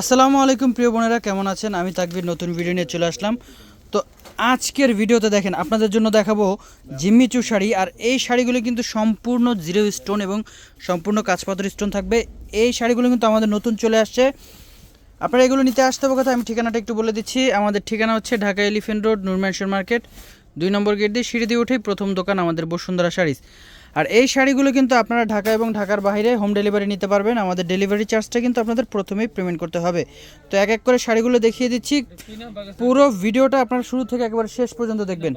আসসালামু আলাইকুম প্রিয় বোনেরা, কেমন আছেন? আমি তাকবির, নতুন ভিডিও নিয়ে চলে আসলাম। তো আজকের ভিডিওতে দেখেন, আপনাদের জন্য দেখাবো জিম্মিচু শাড়ি, আর এই শাড়িগুলো কিন্তু সম্পূর্ণ জিরো স্টোন এবং সম্পূর্ণ কাঁচপাথর স্টোন থাকবে। এই শাড়িগুলো কিন্তু আমাদের নতুন চলে আসছে। আপনারা এগুলো নিতে আসতে হবে কথা আমি ঠিকানাটা একটু বলে দিচ্ছি। আমাদের ঠিকানা হচ্ছে Dhaka elephant road Nur mansion market, দুই নম্বর গেট দিয়ে সিঁড়ি দিয়ে উঠেই প্রথম দোকান আমাদের বসুন্ধরা শাড়িস। আর এই শাড়িগুলো কিন্তু আপনারা ঢাকা এবং ঢাকার বাইরে হোম ডেলিভারি নিতে পারবেন। আমাদের ডেলিভারি চার্জটা কিন্তু আপনাদের প্রথমেই পেমেন্ট করতে হবে। তো এক এক করে শাড়িগুলো দেখিয়ে দিচ্ছি। পুরো ভিডিওটা আপনারা শুরু থেকে একবার শেষ পর্যন্ত দেখবেন।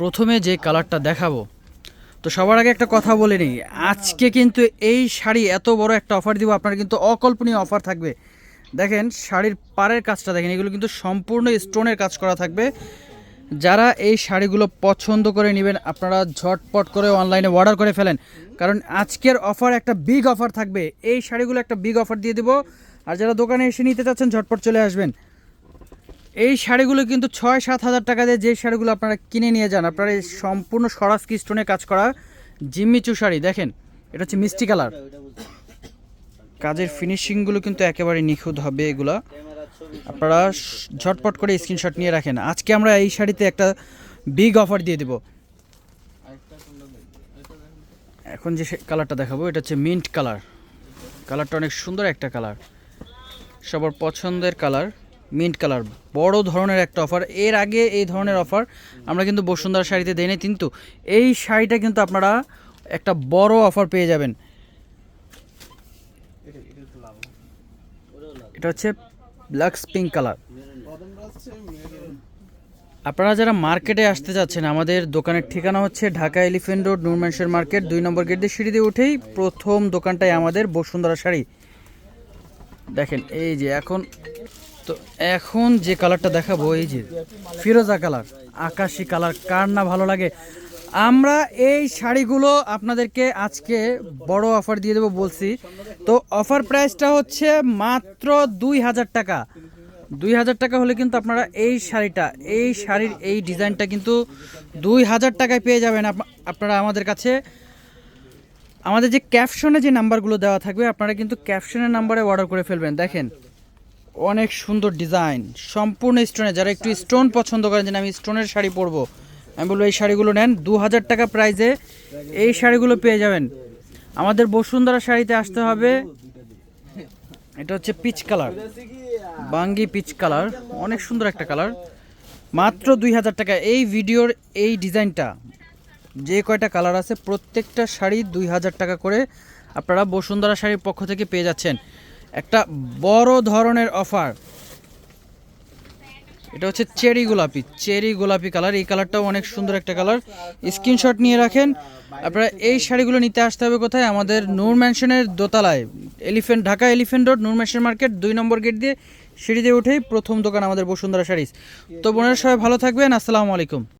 প্রথমে যে কালারটা দেখাবো। তো সবার আগে একটা কথা বলে নিই। আজকে কিন্তু এই শাড়ি এত বড় একটা অফার দিব, আপনার কিন্তু অকল্পনীয় অফার থাকবে। দেখেন, শাড়ির পাড়ের কাজটা দেখেন, এগুলো কিন্তু সম্পূর্ণ স্টোনের কাজ করা থাকবে। যারা এই শাড়িগুলো পছন্দ করে নেবেন, আপনারা ঝটপট করে অনলাইনে অর্ডার করে ফেলেন। কারণ আজকের অফার একটা বিগ অফার থাকবে। এই শাড়িগুলো একটা বিগ অফার দিয়ে দিব। আর যারা দোকানে এসে নিতে চাচ্ছেন, ঝটপট চলে আসবেন। এই শাড়িগুলো কিন্তু ছয় সাত হাজার টাকা দিয়ে যে শাড়িগুলো আপনারা কিনে নিয়ে যান, আপনারা এই সম্পূর্ণ সরাসকি স্টোনে কাজ করা জিম্মিচু শাড়ি। দেখেন, এটা হচ্ছে মিষ্টি কালার। কাজের ফিনিশিংগুলো কিন্তু একেবারে নিখুঁত হবে এগুলা। আপনারা ঝটপট করে স্ক্রিনশট নিয়ে রাখেন। আজকে আমরা এই শাড়িতে একটা বিগ অফার দিয়ে দেব। এখন যে কালারটা দেখাবো, এটা হচ্ছে মিন্ট কালার কালারটা অনেক সুন্দর একটা কালার সবার পছন্দের কালার মিন্ট কালার বড় ধরনের একটা অফার এর আগে এই ধরনের অফার আমরা কিন্তু বসুন্ধরা শাড়িতে দেই নাই কিন্তু এই শাড়িটা কিন্তু আপনারা একটা বড় অফার পেয়ে যাবেন। এটা হচ্ছে ব্ল্যাক্স পিঙ্ক কালার আপনারা যারা মার্কেটে আসতে যাচ্ছেন, আমাদের দোকানের ঠিকানা হচ্ছে ঢাকা এলিফেন্ট রোড নুরম্যানসের মার্কেট, দুই নম্বর গেট দিয়ে সিঁড়ি দিয়ে উঠেই প্রথম দোকানটাই আমাদের বসুন্ধরা শাড়ি। দেখেন, এই যে এখন, তো এখন যে কালারটা দেখাবো, এই যে ফিরোজা কালার, আকাশি কালার, কার না ভালো লাগে। আমরা এই শাড়িগুলো আপনাদেরকে আজকে বড় অফার দিয়ে দেবো বলছি। তো অফার প্রাইসটা হচ্ছে মাত্র দুই হাজার টাকা। দুই হাজার টাকা হলে কিন্তু আপনারা এই শাড়িটা, এই শাড়ির এই ডিজাইনটা কিন্তু দুই হাজার টাকায় পেয়ে যাবেন আপ- আপনারা আমাদের কাছে। আমাদের যে ক্যাপশনে যে নাম্বারগুলো দেওয়া থাকবে, আপনারা কিন্তু ক্যাপশনের নাম্বারে অর্ডার করে ফেলবেন। দেখেন, অনেক সুন্দর ডিজাইন, সম্পূর্ণ স্টোনে যারা একটু স্টোন পছন্দ করেন, যে আমি স্টোনের শাড়ি পরবো, আমি বলব, এই শাড়িগুলো নেন। দু হাজার টাকা প্রাইসে এই শাড়িগুলো পেয়ে যাবেন। আমাদের বসুন্ধরা শাড়িতে আসতে হবে। এটা হচ্ছে পিচ কালার বাঙ্গি পিচ কালার অনেক সুন্দর একটা কালার মাত্র দুই হাজার টাকা। এই ভিডিওর এই ডিজাইনটা, যে কয়টা কালার আছে, প্রত্যেকটা শাড়ি দুই হাজার টাকা করে আপনারা বসুন্ধরা শাড়ির পক্ষ থেকে পেয়ে যাচ্ছেন। একটা বড় ধরনের অফার এটা হচ্ছে চেরি গোলাপি চেরি গোলাপি কালার। এই কালারটাও অনেক সুন্দর একটা কালার। স্ক্রিনশট নিয়ে রাখেন। আপনারা এই শাড়িগুলো নিতে আসতে হবে কোথায়? আমাদের নূর ম্যানশনের দোতলায়। Elephant Dhaka elephant road, Noor mansion market, দুই নম্বর গেট দিয়ে সিঁড়ি দিয়ে উঠেই প্রথম দোকান আমাদের বসুন্ধরা শাড়িস। তো বোনের সবাই ভালো থাকবেন। আসসালামু আলাইকুম।